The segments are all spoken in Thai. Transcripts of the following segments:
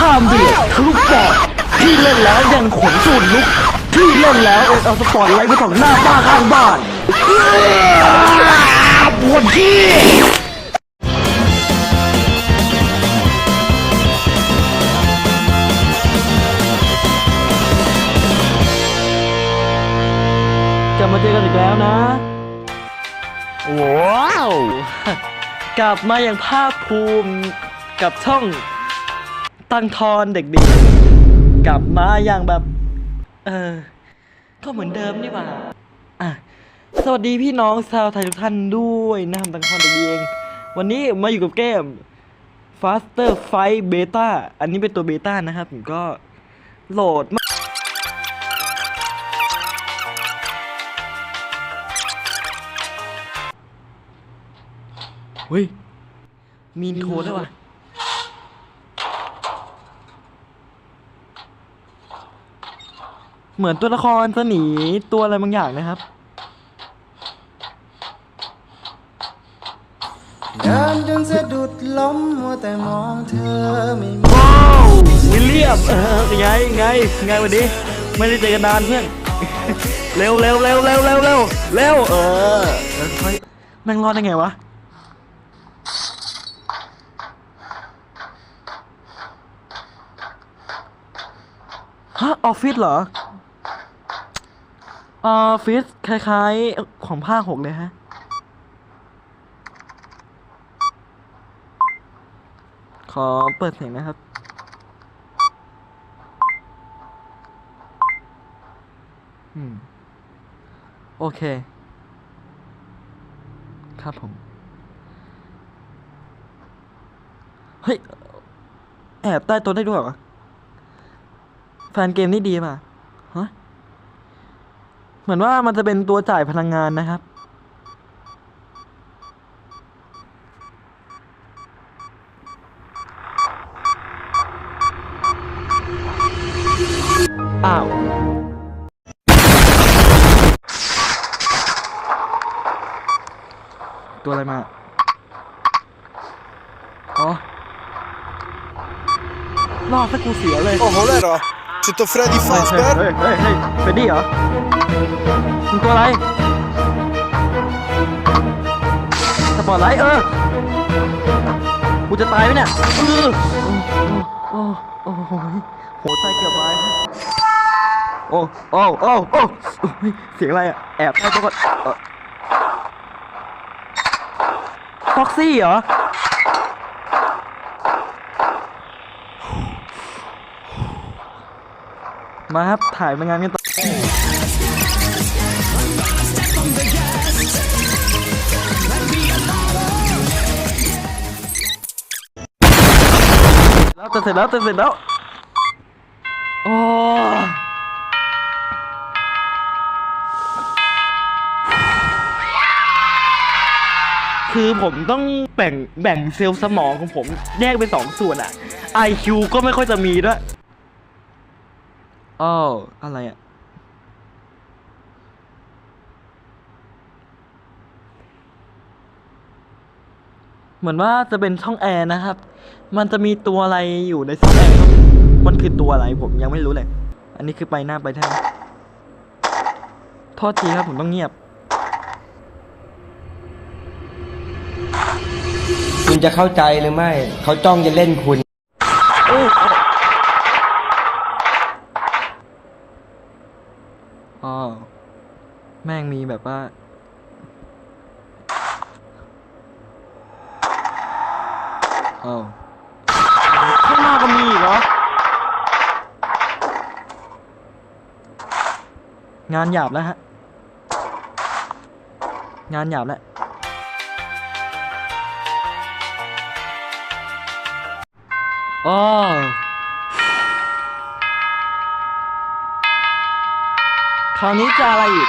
ข้ามเบียดทะลุปอดที่เล่นแล้วยังขนสูนลุก ที่เล่นแล้วเอ็นเอาสปอร์ตไลท์ไปส่องหน้าป้าข้างบ้านปวดที่กลับมาเจอกันอีกแล้วนะ ว้าว กลับมาอย่างภาคภูมิกับช่อง ตังทอนเด็กดี กลับมาอย่างแบบ เออ ก็เหมือนเดิมนี่หว่า อะ สวัสดีพี่น้องชาวไทยทุกท่านด้วยนะครับตังทอนเด็กดีเอง วันนี้มาอยู่กับเกม Faster Fight Beta อันนี้เป็นตัวเบต้านะครับ ผมก็โหลดมาเฮ้ย มีนโค้ดด้วยวะ เหมือนตัวละครจะหนีตัวอะไรบางอย่างนะครับ เดินจนสะดุดล้มมัวแต่มองเธอไม่มีว้าววิลเลียมเออไงไงไงวันนี้ไม่ได้เจอกันนานเพื่อน เร็วเร็วเร็วเร็วเร็วเร็วเร็วเออเออเฮ้ยแม่งรอดได้ไงวะฮะออฟฟิศเหรอ ออฟฟิศคล้ายๆ ของภาคหกเลยฮะ ขอเปิดเสียงนะครับ อืม โอเค ครับผม เฮ้ย แอบใต้โต๊ะได้ด้วยเหรอ แฟนเกมนี่ดีป่ะฮะ เหมือนว่ามันจะเป็นตัวจ่ายพลังงานนะครับ อ้าวตัวอะไรมา อ๋อรอดสักกูเสียเลย Oh, Volero, tutto Freddy เฮ้ย Fazbear? เฮ้ยเฮ้ยเฮ้ยเฟรดดี้เหรอมึงตัวอะไรสปอร์ตไลท์เออกูจะตายไหมเนี่ยเออโอ้โอ้โอ้ยหัวใจเกือบวายโอ้โอ้โอ้โอ้เฮ้ยเสียงอะไรอะแอบใต้โต๊ะก่อนฟ็อกซี่เหรอ มาครับ ถ่ายมางานกันต่อแล้วจะเสร็จแล้วจะเสร็จแล้วโอ้คือผมต้องแบ่งแบ่งเซลล์สมองของผมแยกเป็นสองส่วนอะ IQ ก็ไม่ค่อยจะมีด้วย อ้าวอะไรอะเหมือนว่าจะเป็นช่องแอร์นะครับ มันจะมีตัวอะไรอยู่ในช่องแอร์มันคือตัวอะไรผมยังไม่รู้เลย อันนี้คือไปหน้าไปท่าโทษทีครับผมต้องเงียบ คุณจะเข้าใจหรือไม่ เขาจ้องจะเล่นคุณ โอ้อ๋อแม่งมี แบบว่าอ้าวข้างหน้าก็มีอีกเหรอ งานหยาบแล้วฮะ งานหยาบแล้วอ๋อคราวนี้จะอะไรอีก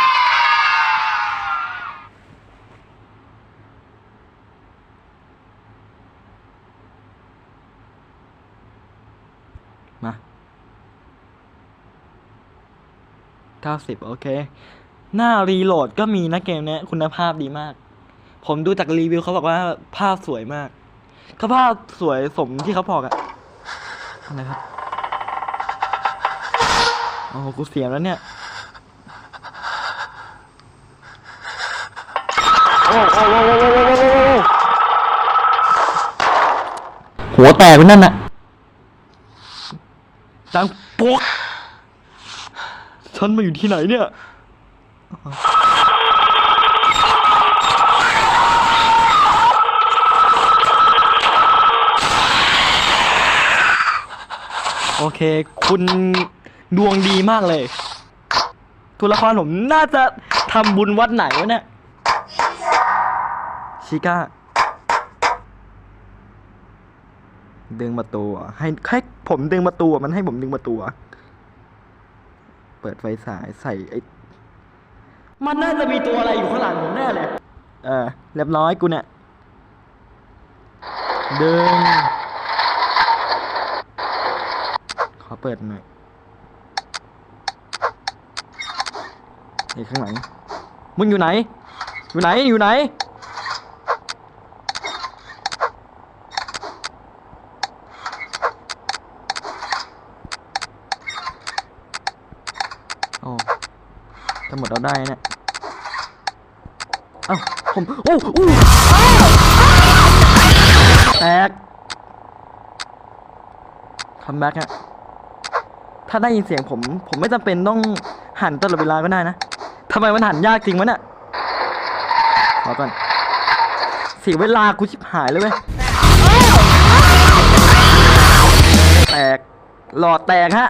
90 โอเค หน้ารีโหลดก็มีนะเกมนี้คุณภาพดีมาก ผมดูจากรีวิวเขาบอกว่าภาพสวยมากก็ภาพสวยสมที่เขาบอกอะอะไรครับโอ้กูเสียแล้วเนี่ย โอ้โอ้หัวแตกไปนั่นนะจังปุ๊ก ฉันมาอยู่ที่ไหนเนี่ย โอเค คุณดวงดีมากเลย ตัวละครผมน่าจะทำบุญวัดไหนวะเนี่ย ชิก้า ดึงประตูเหรอให้ให้ผมดึงประตูอะมันให้ผมดึงประตูอะ เปิดไฟสายใส่ไอ้มันน่าจะมีตัวอะไรอยู่ข้างหลังผมแน่เลยเออเรียบร้อยกูเนี่ยดึงขอเปิดหน่อยไอ้ข้างหลังมึงอยู่ไหน อยู่ไหนอยู่ไหน จะหมดเอาได้เนี่ยเอ้าผมโอ้อู้แตกคัมแบ็กอะถ้าได้ยินเสียงผม ผมไม่จำเป็นต้องหันตลอดเวลาก็ได้นะทำไมมันหันยากจริงวะเนี่ยขอก่อนเสียเวลากูชิบหายเลยเว้ยแตกหลอดแตกฮะ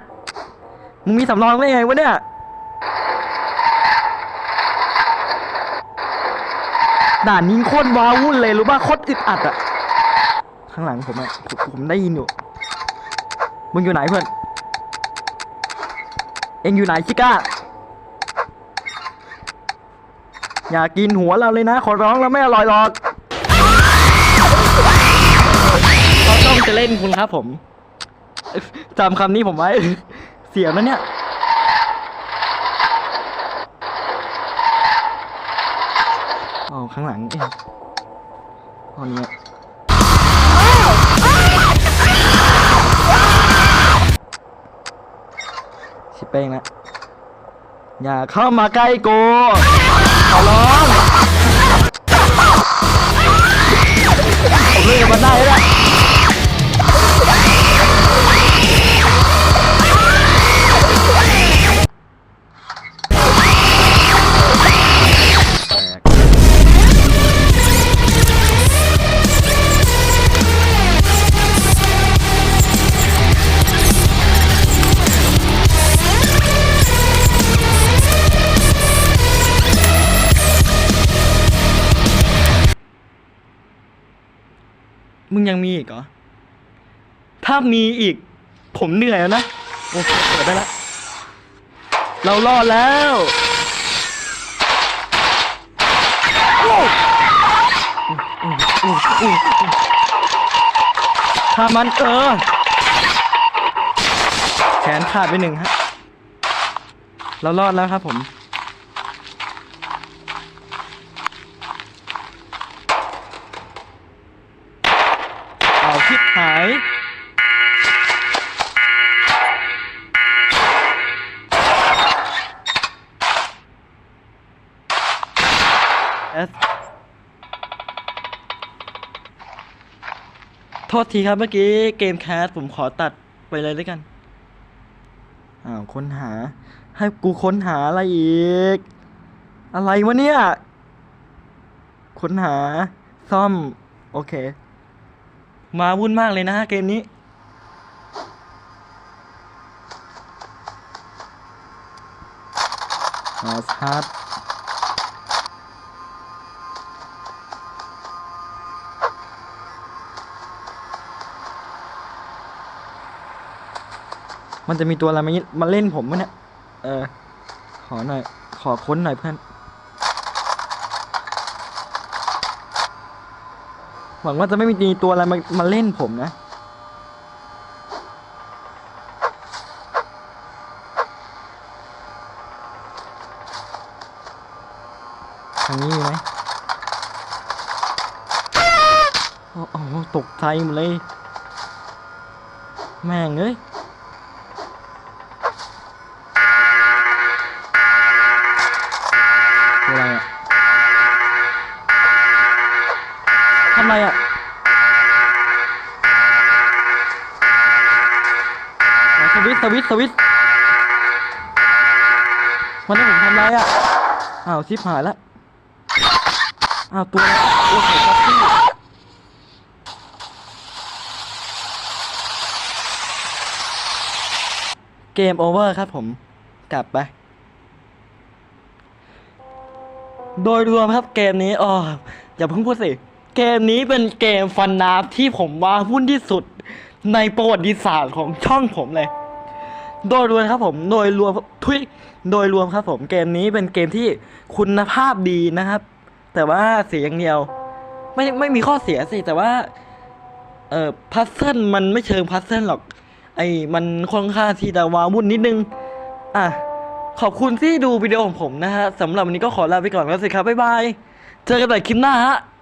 มึงมีสำรองได้ไงวะเนี่ย ด่านนี้โคตรว้าวุ่นเลยรู้ป่ะโคตรอึดอัดอะข้างหลังผมอะผมผมได้ยินอยู่มึงอยู่ไหนเพื่อนเอ็งอยู่ไหนชิก้าอย่ากินหัวเราเลยนะ ขอร้องแล้วไม่อร่อยหรอกเขาต้องจะเล่นคุณครับผมจำคำนี้ผมไว้ เสียแล้วเนี่ย อ๋อ ข้างหลังเองอ๋อนนี้ชิเป้งนะ อย่าเข้ามาใกล้กูขอร้องผมเล่นกับมันได้ มึงยังมีอีกเหรอ ถ้ามีอีก ผมเหนื่อยแล้วนะ โอเคเปิดได้แล้ว เรารอดแล้วโอ้ถ้ามันเออ แขนขาดไปหนึ่งฮะ เรารอดแล้วครับผม โทษทีครับเมื่อกี้เกมแคสผมขอตัดไปเลยด้วยกัน อ้าวค้นหา ให้กูค้นหาอะไรอีก อะไรวะเนี่ย ค้นหา ซ่อม โอเค มาวุ่นมากเลยนะฮะเกมนี้ มาชาร์จ มันจะมีตัวอะไรมามาเล่นผมวะเนี่ย เออ ขอหน่อย ขอค้นหน่อยเพื่อน หวังว่าจะไม่มีตัวอะไรมามาเล่นผมนะ ทางนี้มีไหมโอ้โหตกใจหมดเลย แม่งเอ้ย อะไรอะสวิตสวิตสวิตช์วันนี้ผมทำอะไรอะ อ้าวชิบหายล้วอ้าวตัวโอ้โหครับพี่เกมโอเวอร์ครับผม กลับไป โดยรวมครับเกมนี้อ๋ออย่าเพิ่งพูดสิ เกมนี้เป็นเกมฟันนาบที่ผมว่าหุ้นที่สุดในประวัติศาสตร์ของช่องผมเลย โดยรวมครับผม โดยรวมทุยโดยรวมครับผม เกมนี้เป็นเกมที่คุณภาพดีนะครับ แต่ว่าเสียอย่างเดียว ไม่ไม่มีข้อเสียสิ แต่ว่า เอ่อพัซเซิลมันไม่เชิงพัซเซิลหรอก ไอ้มันค่อนข้างที่จะว้าวุ่นนิดนึง อะ ขอบคุณที่ดูวิดีโอของผมนะฮะสำหรับวันนี้ก็ขอลาไปก่อนแล้วสิครับบ๊ายบาย เจอกันใหม่คลิปหน้าฮะ